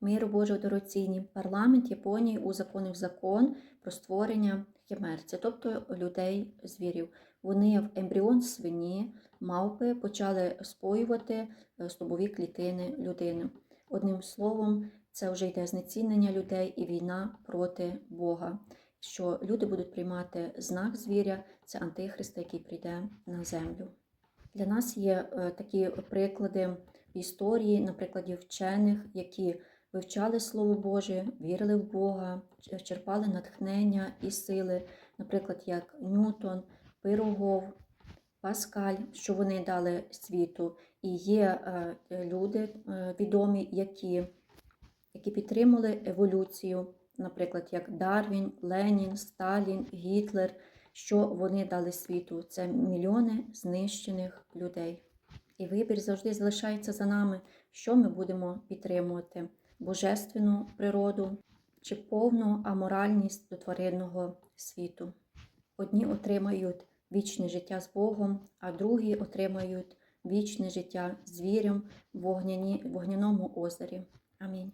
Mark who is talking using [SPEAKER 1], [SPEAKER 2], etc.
[SPEAKER 1] Миру Божого дорогоцінні, парламент Японії узаконив закон про створення химер, це тобто людей звірів. Вони в ембріон свині, мавпи почали споювати е, стовбові клітини людини. Одним словом, це вже йде знецінення людей і війна проти Бога. Що люди будуть приймати знак звіря, це антихриста, який прийде на землю. Для нас є е, такі приклади в історії, на прикладі вчених, які вивчали Слово Боже, вірили в Бога, черпали натхнення і сили, наприклад, як Ньютон, Пирогов, Паскаль, що вони дали світу. І є е, люди е, відомі, які, які підтримали еволюцію, наприклад, як Дарвін, Ленін, Сталін, Гітлер, що вони дали світу. Це мільйони знищених людей. І вибір завжди залишається за нами, що ми будемо підтримувати: божественну природу чи повну аморальність до тваринного світу. Одні отримають вічне життя з Богом, а другі отримають вічне життя з звірем в вогняному озері. Амінь.